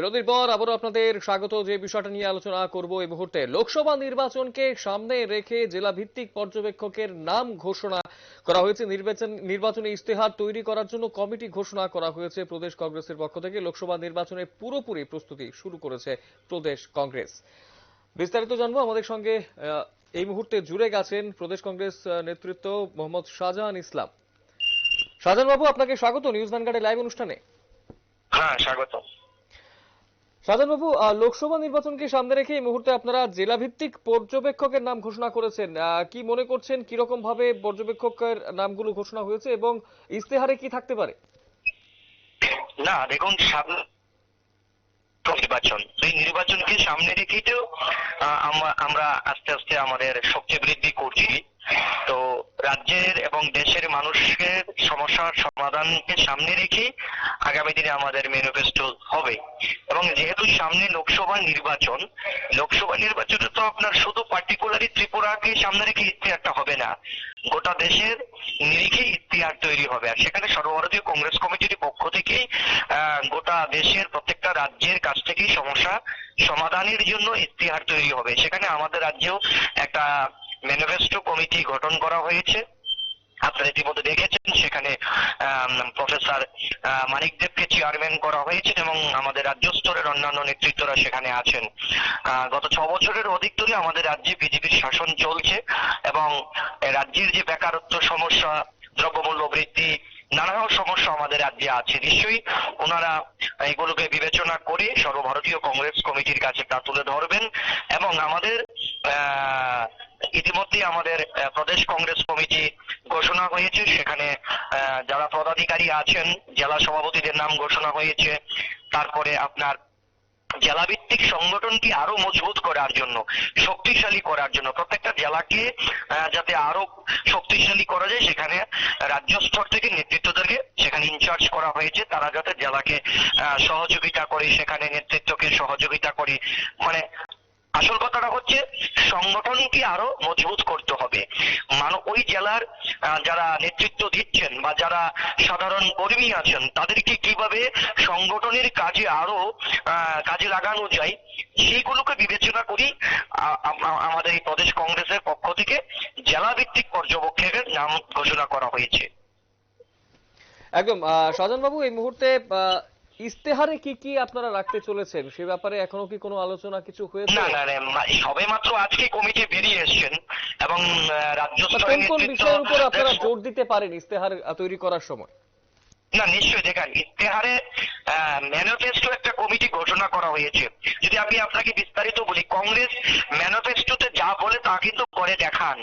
বিরতির পর আবারও আপনাদের স্বাগত। যে বিষয়টা নিয়ে আলোচনা করব এই মুহূর্তে লোকসভা নির্বাচনকে সামনে রেখে জেলা ভিত্তিক পর্যবেক্ষকের নাম ঘোষণা করা হয়েছে। নির্বাচন নির্বাচনী ইস্তেহার তৈরি করার জন্য কমিটি ঘোষণা করা হয়েছে। প্রদেশ কংগ্রেসের পক্ষ থেকে লোকসভা নির্বাচনের পুরোপুরি প্রস্তুতি শুরু করেছে প্রদেশ কংগ্রেস। বিস্তারিত জানব। আমাদের সঙ্গে এই মুহূর্তে জুড়ে গেছেন প্রদেশ কংগ্রেস নেতৃত্ব মোহাম্মদ শাহজাহান ইসলাম। শাহজাহান বাবু, আপনাকে স্বাগত নিউজ ভ্যানগার্ডের লাইভ অনুষ্ঠানে। হ্যাঁ স্বাগত আহ, লোকসভা নির্বাচনকে সামনে রেখে এই মুহূর্তে আপনারা জেলাভিত্তিক পর্যবেক্ষকের নাম ঘোষণা করেছেন। কি মনে করছেন কীরকম ভাবে পর্যবেক্ষকের নামগুলো ঘোষণা হয়েছে এবং ইস্তেহারে কি থাকতে পারে? না দেখুন নির্বাচন। এই নির্বাচনকে সামনে রেখেই তো আমরা আস্তে আস্তে আমাদের শক্তি বৃদ্ধি করছি। তো রাজ্যের এবং দেশের মানুষের সমস্যার সমাধানকে সামনে রেখে আগামী দিনে আমাদের ম্যানিফেস্টো হবে। এবং যেহেতু সামনে লোকসভা নির্বাচন, লোকসভা নির্বাচনে তো আপনার শুধু পার্টিকুলারই ত্রিপুরাকে সামনে রেখে ইতিহারটা হবে না, গোটা দেশের নিরিখে ইতিহার তৈরি হবে। আর সেখানে সর্বভারতীয় কংগ্রেস কমিটির পক্ষ থেকে গোটা দেশের প্রত্যেকটা রাজ্যের কাছ থেকেই সমস্যা সমাধানের জন্য ইতিহার তৈরি হবে। সেখানে আমাদের রাজ্যেও একটা ম্যানিফেস্টো কমিটি গঠন করা হয়েছে। আপনারা ইতিমধ্যে দেখেছেন সেখানে প্রফেসর মানিক দেবকে চেয়ারম্যান করা হয়েছে এবং আমাদের রাজ্য স্তরের অন্যান্য নেতৃত্বরা সেখানে আছেন। গত ছ বছরের অধিক ধরে আমাদের রাজ্যে বিজেপির শাসন চলছে এবং রাজ্যের যে বেকারত্ব সমস্যা দ্রব্যমূল্য বৃদ্ধি নানা সমস্যা আমাদের রাজ্যে আছে। নিশ্চয়ই ওনারা এগুলোকে বিবেচনা করে সর্বভারতীয় কংগ্রেস কমিটির কাছে তা তুলে ধরবেন এবং আমাদের আহ, ইতিমধ্যে আমাদের প্রদেশ কংগ্রেস কমিটি ঘোষণা হয়েছে। সেখানে যারা পদাধিকারী আছেন, জেলা সভাপতিদের নাম ঘোষণা হয়েছে। তারপরে আপনার জেলাভিত্তিক সংগঠনকে আরও মজবুত করার জন্য, শক্তিশালী করার জন্য, প্রত্যেকটা জেলাকে যাতে আরও শক্তিশালী করা যায়, সেখানে রাজ্য স্তর থেকে নেতৃত্বদেরকে সেখানে ইনচার্জ করা হয়েছে। তারা যাতে জেলাকে সহযোগিতা করে, সেখানে নেতৃত্বকে সহযোগিতা করে। মানে আসল কথাটা হচ্ছে, সংগঠনকে আরও মজবুত করতে হবে। মান ওই জেলার যারা নেতৃত্ব দিচ্ছেন বা যারা সাধারণ কর্মী আছেন, তাদেরকে কীভাবে সংগঠনের কাজে আরও কাজে লাগানো যায়, সেইগুলোকে বিবেচনা করি আমাদের এই প্রদেশ কংগ্রেসের পক্ষ থেকে জেলা ভিত্তিক পর্যবেক্ষকের নাম ঘোষণা করা হয়েছে। একদম শাহজাহান বাবু এই মুহূর্তে ইস্তেহারে কি কি আপনারা রাখতে চলেছেন? সে ব্যাপারে এখনও কি কোনো আলোচনা কিছু হয়েছে? না না সবে মাত্র আজকে কমিটি বেরিয়ে এসছেন এবং রাজ্য স্তরের কোন কোন বিষয়ের উপর আপনারা জোর দিতে পারেন ইস্তেহার তৈরি করার সময়? না নিশ্চয়ই দেখেন ইতিহারে ম্যানিফেস্টো একটা কমিটি ঘোষণা করা হয়েছে। যদি আমি আপনাকে বিস্তারিত বলি কংগ্রেস ম্যানিফেস্টোতে যা বলে তা কিন্তু করে দেখান।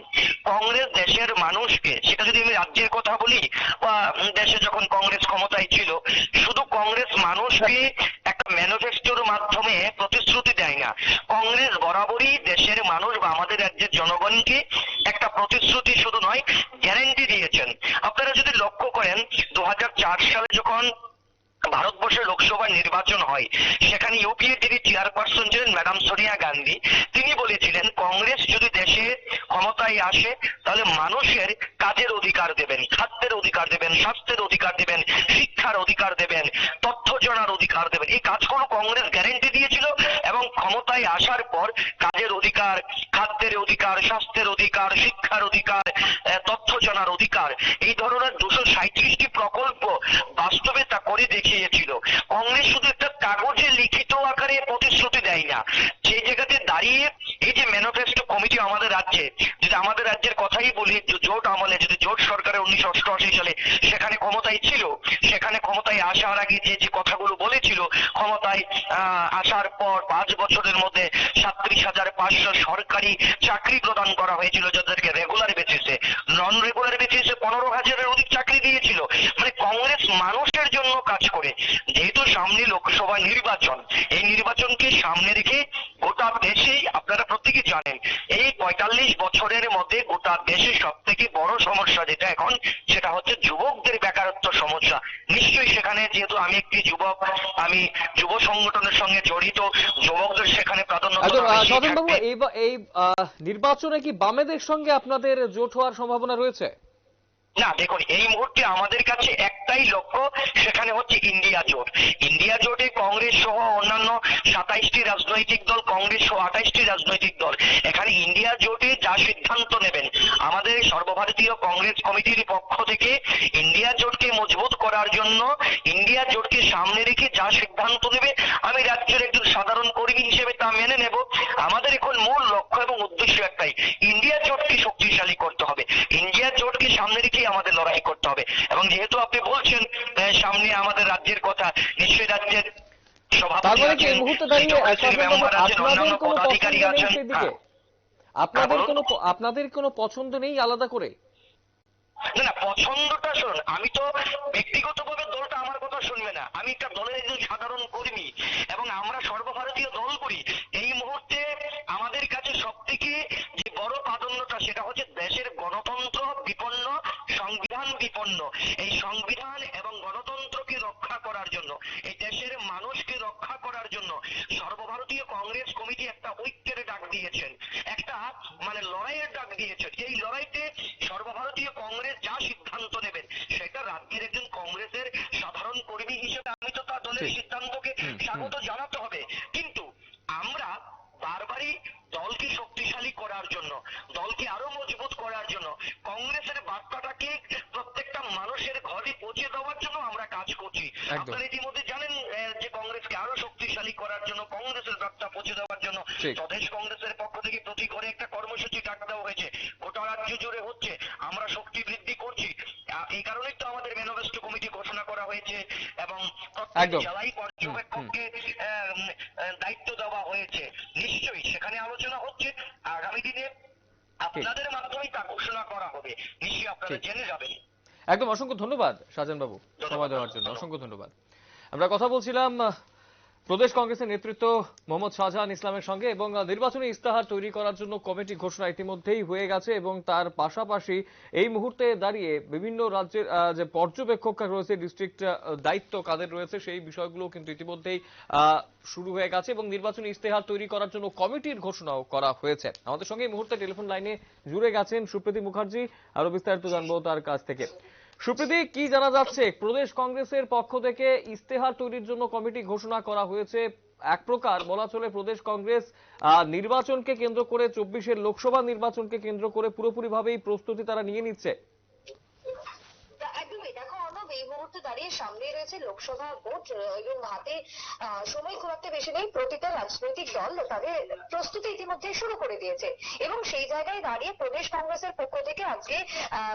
কংগ্রেস দেশের মানুষকে সেটা যদি আমি রাজ্যের কথা বলি বা দেশে যখন কংগ্রেস ক্ষমতায় ছিল শুধু একটা ম্যানিফেস্টোর মাধ্যমে প্রতিশ্রুতি দেয় না। কংগ্রেস বরাবরই দেশের মানুষ বা আমাদের রাজ্যের জনগণকে একটা প্রতিশ্রুতি শুধু নয় গ্যারেন্টি দিয়েছেন। আপনারা যদি লক্ষ্য করেন দু হাজার চার সালে যখন ভারতবর্ষের লোকসভা নির্বাচন হয়, সেখানে ইউপিএ যিনি চেয়ারপারসন ছিলেন ম্যাডাম সোনিয়া গান্ধী, তিনি বলেছিলেন, কংগ্রেস যদি দেশে ক্ষমতায় আসে, তাহলে মানুষের কাজের অধিকার দেবেন, খাদ্যের অধিকার দেবেন, স্বাস্থ্যের অধিকার দেবেন, শিক্ষার অধিকার দেবেন, তথ্য জানার অধিকার দেবেন। এই কাজগুলো কংগ্রেস গ্যারেন্টি দিয়েছিল এবং ক্ষমতায় আসার পর কাজের অধিকার, খাদ্যের অধিকার, স্বাস্থ্যের অধিকার, শিক্ষার অধিকার তথ্য জানার অধিকার, এই ধরনের দুশো সাঁত্রিশটি প্রকল্প বাস্তবে তা করে দেখিয়েছিল। কংগ্রেস শুধু একটা কাগজে লিখিত আকারে প্রতিশ্রুতি দেয় না, যে জায়গাতে দাঁড়িয়ে এই যে ম্যানিফেস্টো কমিটি আমাদের রাজ্যে। যদি আমাদের রাজ্যের কথাই বলি জোট আমলে, যদি জোট সরকারের উনিশশো অষ্টআশি সালে সেখানে ক্ষমতায় ছিল, সেখানে ক্ষমতায় আসার আগে যে যে কথাগুলো বলেছিল, ক্ষমতায় আসার পর পাঁচ বছরের মধ্যে সাতত্রিশ হাজার পাঁচশো সরকারি চাকরি প্রদান করা হয়েছিল, যাদেরকে রেগুলার বেসিসে নন রেগুলার বেসিসে পনেরো হাজারের অধিক চাকরি দিয়েছিল। মানে কংগ্রেস মানুষের জন্য কাজ করে। যেহেতু সামনে লোকসভা নির্বাচন, এই নির্বাচনকে সামনে রেখে গোটা দেশেই আপনারা প্রত্যেকে জানেন। এই পঁয়তাল্লিশ বছরের মধ্যে গোটা দেশে সব থেকে বড় সমস্যা যেটা এখন সেটা হচ্ছে যুবকদের বেকারত্ব সমস্যা। নিশ্চয়ই সেখানে যেহেতু আমি একটি যুবক আমি যুব সংগঠনের সঙ্গে জড়িত যুবকদের সেখানে প্রাধান্য এই নির্বাচনে কি বামেদের সঙ্গে আপনাদের জোট হওয়ার সম্ভাবনা রয়েছে? না, দেখুন, এই মুহূর্তে আমাদের কাছে একটাই লক্ষ্য, সেখানে হচ্ছে ইন্ডিয়া জোট। ইন্ডিয়া জোটে কংগ্রেস সহ অন্যান্য সাতাইশটি রাজনৈতিক দল, কংগ্রেস সহ আঠাইশটি রাজনৈতিক দল। এখানে ইন্ডিয়া জোটে যা সিদ্ধান্ত নেবেন, আমাদের সর্বভারতীয় কংগ্রেস কমিটির পক্ষ থেকে ইন্ডিয়া জোটকে মজবুত করার জন্য, ইন্ডিয়া জোটকে সামনে রেখে যা সিদ্ধান্ত নেবে, আমি রাজ্যের একজন সাধারণ কর্মী হিসেবে তা মেনে নেব। আমাদের এখন মূল লক্ষ্য এবং উদ্দেশ্য একটাই, ইন্ডিয়া জোটকে শক্তিশালী করতে হবে। ইন্ডিয়া সামনে রেখেই আমাদের লড়াই করতে হবে। এবং যেহেতু আপনি বলছেন সামনে আমাদের রাজ্যের কথা নিশ্চয়ই রাজ্যের সভাপতি মানে আছেন মেম্বার আছেন আপনাদের অন্যান্য পদাধিকারী আছেন। হ্যাঁ। আপনাদের কোনো আপনাদের কোনো পছন্দ নেই আলাদা করে? না না পছন্দটা শুনুন আমি তো ব্যক্তিগতভাবে দলটা আমার কথা শুনবে না। আমি একটা দলের একজন সাধারণ কর্মী এবং আমরা সর্বভারতীয় দল করি। এই মুহূর্তে আমাদের কাছে সব থেকে যে বড় প্রাধান্যটা সেটা হচ্ছে দেশের গণতন্ত্র বিপন্ন সংবিধান বিপন্ন এই সংবিধান এবং গণতন্ত্রকে রক্ষা করার জন্য এই দেশের মানুষকে রক্ষা করার জন্য সর্বভারতীয় কংগ্রেস কমিটি একটা ঐক্যের ডাক দিয়েছেন একটা মানে লড়াইয়ের ডাক দিয়েছেন এই লড়াইতে সর্বভারতীয় কংগ্রেস যা সিদ্ধান্ত নেবেন সেটা রাজ্যের একজন কংগ্রেসের সাধারণ কর্মী হিসেবে আমি তো তার দলের ঠিক। সিদ্ধান্তকে হুম, হুম। স্বাগত জানাতে হবে কিন্তু আমরা বারবারই দলকে শক্তিশালী করার জন্য দলকে আরও মজবুত করার জন্য কংগ্রেসের বার্তাটাকে প্রত্যেকটা মানুষের ঘরে পৌঁছে দেওয়ার জন্য আমরা কাজ করছি। আপনারা ইতিমধ্যে জানেন যে কংগ্রেসকে আরও শক্তিশালী করার জন্য কংগ্রেসের বার্তা পৌঁছে দেওয়ার জন্য। প্রদেশ কংগ্রেসের পক্ষ থেকে প্রতি ঘরে একটা কর্মসূচি ডাক দেওয়া হয়েছে। গোটা রাজ্য জুড়ে হচ্ছে। আমরা শক্তি বৃদ্ধি করছি। এই কারণেই তো আমাদের ম্যানোভেস্টো কমিটি ঘোষণা করা হয়েছে এবং প্রত্যেক। জেলায় পর্যবেক্ষককে আহ, উম, আহ, দায়িত্ব দেওয়া হয়েছে নিশ্চয়ই সেখানে আলোচনা হচ্ছে আগামী দিনে আপনাদের মাধ্যমেই তা ঘোষণা করা হবে। নিশ্চয়ই আপনারা জেনে যাবেন। একদম অসংখ্য ধন্যবাদ সাজান বাবু সময় দেওয়ার জন্য। অসংখ্য ধন্যবাদ। আমরা কথা বলছিলাম প্রদেশ কংগ্রেসের নেতৃত্ব মোহাম্মদ শাহজাহান ইসলামের সঙ্গে এবং নির্বাচনী ইস্তাহার তৈরি করার জন্য কমিটি ঘোষণা ইতিমধ্যেই হয়ে গেছে এবং তার পাশাপাশি এই মুহূর্তে দাঁড়িয়ে বিভিন্ন রাজ্যের যে পর্যবেক্ষক রয়েছে ডিস্ট্রিক্ট দায়িত্ব কাদের রয়েছে সেই বিষয়গুলো কিন্তু ইতিমধ্যেই শুরু হয়ে গেছে এবং নির্বাচনী ইস্তেহার তৈরি করার জন্য কমিটির ঘোষণাও করা হয়েছে। আমাদের সঙ্গে এই মুহূর্তে টেলিফোন লাইনে জুড়ে গেছেন সুপ্রীতি মুখার্জি। আরও বিস্তারিত জানব তার কাছ থেকে। সুপ্রীতি, কি জানা যাচ্ছে? প্রদেশ কংগ্রেসের পক্ষ থেকে ইস্তেহার তৈরির জন্য কমিটি ঘোষণা করা হয়েছে। এক প্রকার বলা চলে প্রদেশ কংগ্রেস নির্বাচনকে কেন্দ্র করে চব্বিশের লোকসভা নির্বাচনকে কেন্দ্র করে পুরোপুরিভাবেই প্রস্তুতি তারা নিয়ে নিচ্ছে তা একদমই দেখো অর্ণব এই মুহূর্তে দাঁড়িয়ে সামনে রয়েছে লোকসভা ভোট এবং হাতে সময় খুব একটা বেশি নেই। প্রতিটা রাজনৈতিক দল তাদের প্রস্তুতি ইতিমধ্যে শুরু করে দিয়েছে। এবং সেই জায়গায় দাঁড়িয়ে প্রদেশ কংগ্রেসের পক্ষ থেকে আজকে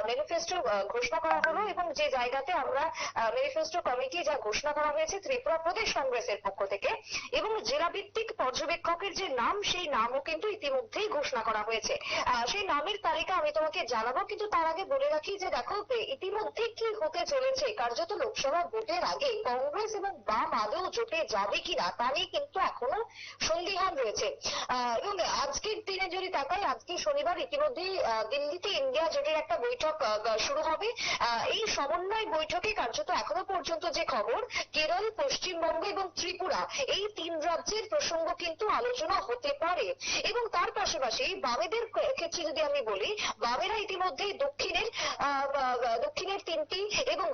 ম্যানিফেস্টো ঘোষণা করা হলো এবং যে জায়গাতে আমরা ম্যানিফেস্টো কমিটি যা ঘোষণা করা হয়েছে, ত্রিপুরা প্রদেশ কংগ্রেসের পক্ষ থেকে এবং জেলা ভিত্তিক পর্যবেক্ষকের যে নাম, সেই নামও কিন্তু ইতিমধ্যেই ঘোষণা করা হয়েছে। সেই নামের তালিকা আমি তোমাকে জানাব, কিন্তু তার আগে বলে রাখি যে দেখো, ইতিমধ্যে কি হতে চলেছে কার্যত লোকসভা ভোটের আগে কংগ্রেস এবং বাম আদৌ জোটে যাবে কিনা তা নিয়ে কিন্তু এখনও সন্দিহান রয়েছে। এবং আজকের দিনে যদি তাকাই আজকে শনিবার ইতিমধ্যেই আহ, দিল্লিতে ইন্ডিয়া জোটের একটা বৈঠক শুরু হবে। এই সমন্বয় বৈঠকে কার্যত এখনও পর্যন্ত যে খবর কেরল পশ্চিমবঙ্গ এবং ত্রিপুরা এই তিন রাজ্যের প্রসঙ্গ কিন্তু আলোচনা হতে পারে। এবং তার পাশাপাশি বামেদের ক্ষেত্রে যদি আমি বলি বামেরা ইতিমধ্যেই দক্ষিণের দক্ষিণের তিনটি এবং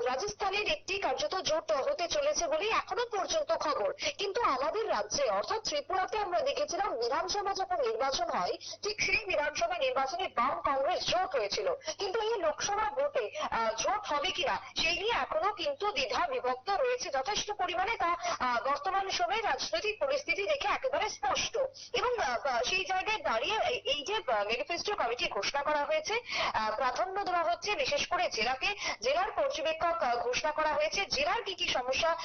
রাজস্থানের একটি কার্যত জোট হতে চলেছে বলে এখনও পর্যন্ত খবর। কিন্তু আমাদের রাজ্যে অর্থাৎ ত্রিপুরাতে আমরা দেখেছিলাম বিধানসভা যখন নির্বাচন হয় ঠিক সেই বিধানসভা নির্বাচনে বাম কংগ্রেস জোট হয়েছিল। কিন্তু এই লোকসভা ভোটে জোট হবে কিনা সেই নিয়ে এখনও কিন্তু দ্বিধা বিভক্ত রয়েছে যথেষ্ট পরিমাণে তা বর্তমান সময়ে রাজনৈতিক পরিস্থিতি দেখে একেবারে স্পষ্ট। এবং সেই জায়গায় দাঁড়িয়ে এই- যে ম্যানিফেস্টো কমিটি ঘোষণা করা হয়েছে প্রাধান্য দেওয়া হচ্ছে বিশেষ করে জেলাকে জেলার পর্যবেক্ষক আহ, ঘোষণা করা হয়েছে। জেলার কি কি সমস্যা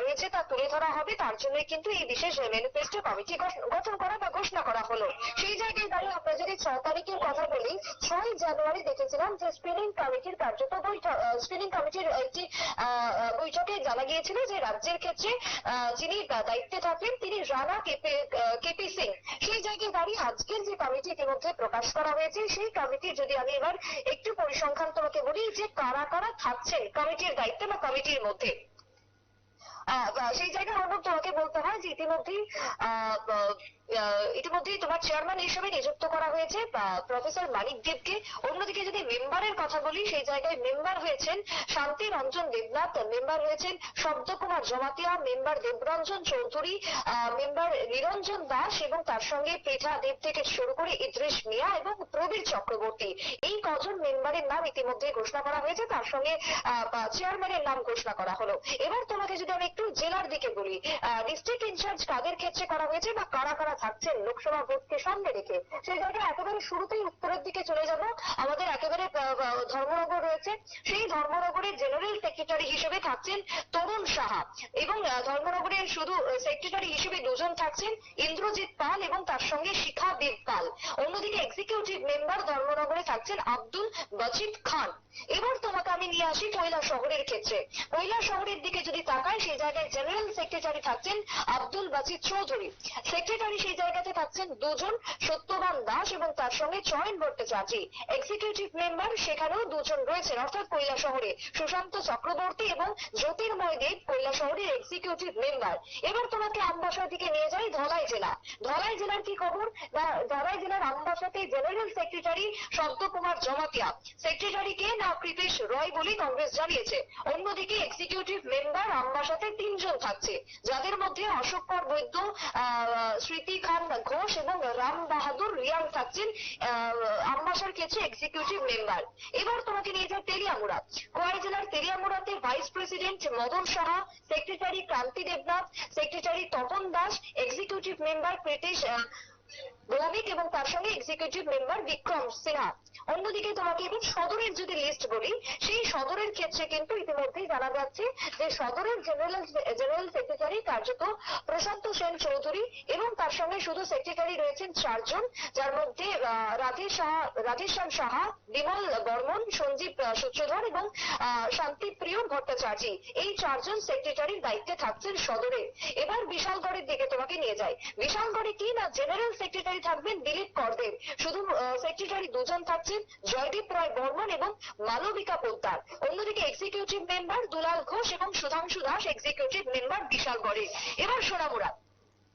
রয়েছে তা তুলে ধরা হবে, তার জন্য কিন্তু এই বিশেষ ম্যানিফেস্টো কমিটি গঠন- করা বা ঘোষণা করা হলো। সেই জায়গায় দাঁড়িয়ে আমরা যদি ছ তারিখের কথা বলি, ছয় জানুয়ারি দেখেছিলাম যে স্ক্রিনিং কমিটির কার্যত বৈঠক স্ক্রিনিং কমিটির একটি বৈঠকে জানা গিয়েছিল যে রাজ্যের ক্ষেত্রে যিনি দায়িত্বে থাকেন, তিনি রানা কেপি কেপি সিং। সেই জায়গায় দাঁড়িয়ে আজকের যে কমিটি ইতিমধ্যে প্রকাশ করা হয়েছে, সেই কমিটি যদি আমি এবার একটু পরিসংখ্যান তোমাকে বলি যে কারা কারা থাকছে কমিটির দায়িত্বে বা কমিটির মধ্যে। সেই জায়গায় অর্ণব তোমাকে বলতে হয় যে ইতিমধ্যেই ইতিমধ্যেই তোমার চেয়ারম্যান হিসেবে নিযুক্ত করা হয়েছে প্রফেসর মানিক দেবকে অন্যদিকে যদি মেম্বারের কথা বলি, সেই জায়গায় মেম্বার হয়েছেন শান্তি রঞ্জন দেবনাথ, মেম্বার হয়েছেন শব্দকুমার জমাতিয়া, মেম্বার দেবরঞ্জন চৌধুরী মেম্বার নিরঞ্জন দাস এবং তার সঙ্গে পৃথা দেব থেকে শুরু করে ইদ্রিস মিয়া এবং প্রবীর চক্রবর্তী। এই কজন মেম্বারের নাম ইতিমধ্যে ঘোষণা করা হয়েছে, তার সঙ্গে চেয়ারম্যানের নাম ঘোষণা করা হলো। এবার তোমাকে যদি আমি একটু জেলার দিকে বলি ডিস্ট্রিক্ট ইনচার্জ কাদের ক্ষেত্রে করা হয়েছে বা কারা কারা থাকছেন লোকসভা ভোটকে সামনে রেখে? সেই জায়গায় একেবারে শুরুতেই উত্তরের দিকে চলে যাব। আমাদের একেবারে ধর্মনগর রয়েছে। সেই ধর্মনগরের জেনারেল সেক্রেটারি হিসেবে থাকছেন তরুণ সাহা। এবং ধর্মনগরের শুধু সেক্রেটারি হিসেবে দুজন থাকছেন ইন্দ্রজিৎ পাল এবং তার সঙ্গে শিখা দেব পাল। অন্যদিকে এক্সিকিউটিভ মেম্বার ধর্মনগরে থাকছেন আব্দুল বাজিদ খান। এবার তোমাকে আমি নিয়ে আসি কৈলা শহরের ক্ষেত্রে। কৈলা শহরের দিকে যদি তাকায় সেই জায়গায় জেনারেল সেক্রেটারি থাকছেন আব্দুল বাজিদ চৌধুরী। সেক্রেটারি সেই জায়গাতে থাকছেন দুজন সত্যবান দাস এবং তার সঙ্গে চয়ন ভট্টাচার্য। এক্সিকিউটিভ মেম্বার সেখানেও দুজন রয়েছেন, অর্থাৎ কৈলা শহরে সুশান্ত চক্রবর্তী এবং জ্যোতির্ময় দেব কৈলা শহরের এক্সিকিউটিভ মেম্বার এবার তোমাকে আমবাসার দিকে নিয়ে যাই ধলাই জেলা। ধলাই জেলার কি খবর? ধলাই জেলার আমবাসাতে জেনারেল সেক্রেটারি শব্দ কুমার জমাতিয়া। সেক্রেটারি কে না কৃপেশ রয় বলে কংগ্রেস জানিয়েছে। অন্যদিকে এক্সিকিউটিভ মেম্বার আমবাসাতে তিনজন থাকছে। যাদের মধ্যে অশোক কর বৈদ্য স্মৃতি খান ঘোষ এবং রাম বাহাদুর রিয়াং থাকছেন। আমবাসার ক্ষেত্রে এক্সিকিউটিভ মেম্বার এবার তোমাকে নিয়ে যায় তেলিয়ামুড়া। খোয়াই জেলার তেলিয়ামুড়াতে vice president Madan Saha secretary Kranti Debnath secretary Tapan Das executive member Pritesh Bhowmik এবং তার সঙ্গে এক্সিকিউটিভ মেম্বার বিক্রম সিনহা। অন্যদিকে তোমাকে এবার সদরের যদি লিস্ট বলি, সেই সদরের ক্ষেত্রে কিন্তু ইতিমধ্যেই জানা যাচ্ছে যে সদরের জেনারেল জেনারেল সেক্রেটারি কার্যত প্রশান্ত সেন চৌধুরী এবং তার সঙ্গে শুধু সেক্রেটারি রয়েছেন চারজন, যার মধ্যে রাধেশ সাহা রাধেশ্যাম সাহা, বিমল বর্মন, সঞ্জীব সূত্রধর এবং শান্তিপ্রিয় ভট্টাচার্য। এই চারজন সেক্রেটারির দায়িত্বে থাকছেন সদরে। এবার বিশালগড়ের দিকে তোমাকে নিয়ে যাই। বিশালগড়ে কি না জেনারেল সেক্রেটারি থাকবেন, দিলীপ করদেব শুধু সেক্রেটারি দুজন থাকছেন, জয়দীপ রায় বর্মন এবং মালবিকা পোদ্দার। অন্যদিকে এক্সিকিউটিভ মেম্বার দুলাল ঘোষ এবং সুধাংশু দাস এক্সিকিউটিভ মেম্বার বিশালগড়ে এবার সোনামুড়া।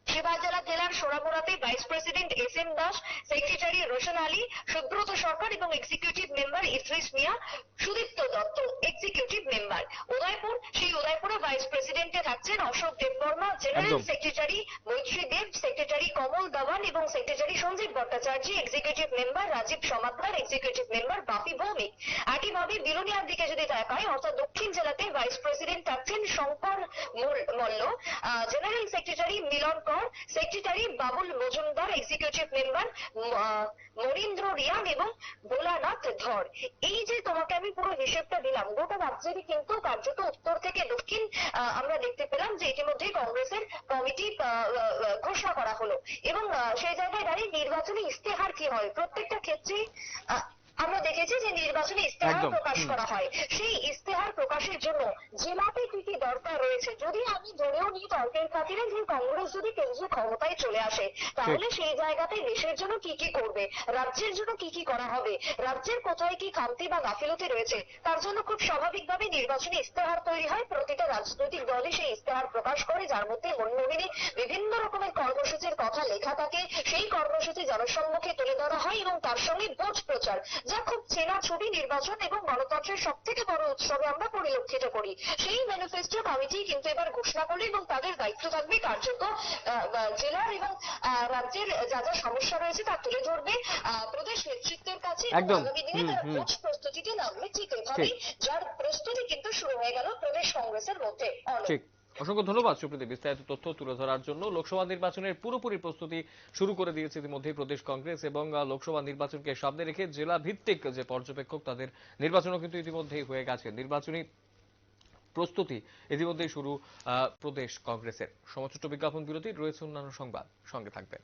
শিবাজলা জেলার সোনামুড়াতে vice president S M Das secretary Roshan Ali Subrata Sarkar এবং executive member Idris Mia Sudipta Dutta executive member Udaipur সেই উদয়পুরে ভাইস প্রেসিডেন্টে থাকছেন অশোক দেববর্মা জেনারেল সেক্রেটারি মৈত্রী দেব সেক্রেটারি কমল দাভান এবং secretary Sanjeev Bhattacharya executive member Rajib Samaddar executive member Bapi Bhowmik. একইভাবে বিলোনিয়ার দিকে যদি তাকাই অর্থাৎ দক্ষিণ জেলাতে ভাইস প্রেসিডেন্ট থাকছেন শঙ্কর মল্ল আহ, general secretary Milan Kar secretary Babul Majumdar executive member Manindra Reang এবং ভোলানাথ ধর। এই যে তোমাকে আমি পুরো হিসেবটা দিলাম, গোটা রাজ্যেরই কিন্তু কার্যত উত্তর থেকে দক্ষিণ আমরা দেখতে পেলাম যে ইতিমধ্যেই কংগ্রেসের কমিটি ঘোষণা করা হলো। এবং সেই জায়গায় দাঁড়িয়ে নির্বাচনী ইস্তেহার কি হয়? প্রত্যেকটা ক্ষেত্রে আমরা দেখেছি যে নির্বাচনী ইস্তেহার প্রকাশ করা হয়। সেই ইস্তেহার প্রকাশের জন্য জেলাতে কি কি দরকার রয়েছে? যদি আমি ধরেও নিই তর্কের খাতিরে যে কংগ্রেস যদি কেন্দ্রীয় ক্ষমতায় চলে আসে তাহলে সেই জায়গাতে দেশের জন্য কি কি করবে? রাজ্যের জন্য কি কি করা হবে? রাজ্যের কোথায় কি খামতি বা গাফিলতি রয়েছে? তার জন্য খুব স্বাভাবিকভাবে নির্বাচনী ইস্তেহার তৈরি হয়। প্রতিটা রাজনৈতিক দলই সেই ইস্তেহার প্রকাশ করে যার মধ্যে মনমোহিনী বিভিন্ন রকমের কর্মসূচির কথা লেখা থাকে। সেই কর্মসূচি জনসম্মুখে তুলে ধরা হয় এবং তার সঙ্গে ভোট প্রচার। যা খুব চেনা ছবি নির্বাচন এবং গণতন্ত্রের সব থেকে বড় উৎসবে আমরা পরিলক্ষিত করি। সেই ম্যানিফেস্টো কমিটি কিন্তু এবার ঘোষণা করল এবং তাদের দায়িত্ব থাকবে কার্যত জেলার এবং রাজ্যের যা যা সমস্যা রয়েছে তা তুলে ধরবে। আহ, প্রদেশ নেতৃত্বের কাছে আগামী দিনে তারা হুম। প্রস্তুতিতে নামবে ঠিক এভাবেই। যার প্রস্তুতি কিন্তু শুরু হয়ে গেল প্রদেশ কংগ্রেসের মধ্যে। অনেক অসংখ্য ধন্যবাদ সুপ্রীতি। বিস্তারিত তথ্য তুলে ধরার জন্য লোকসভা নির্বাচনের পুরোপুরি প্রস্তুতি শুরু করে দিয়েছে ইতিমধ্যে প্রদেশ কংগ্রেস এবং লোকসভা নির্বাচনকে সামনে রেখে জেলা ভিত্তিক যে পর্যবেক্ষক তাদের নির্বাচনও কিন্তু ইতিমধ্যেই হয়ে গেছে। নির্বাচনী প্রস্তুতি ইতিমধ্যেই শুরু প্রদেশ কংগ্রেসের। সমস্ত বিজ্ঞাপন বিরতি রয়েছে অন্যান্য সংবাদ। সঙ্গে থাকবেন।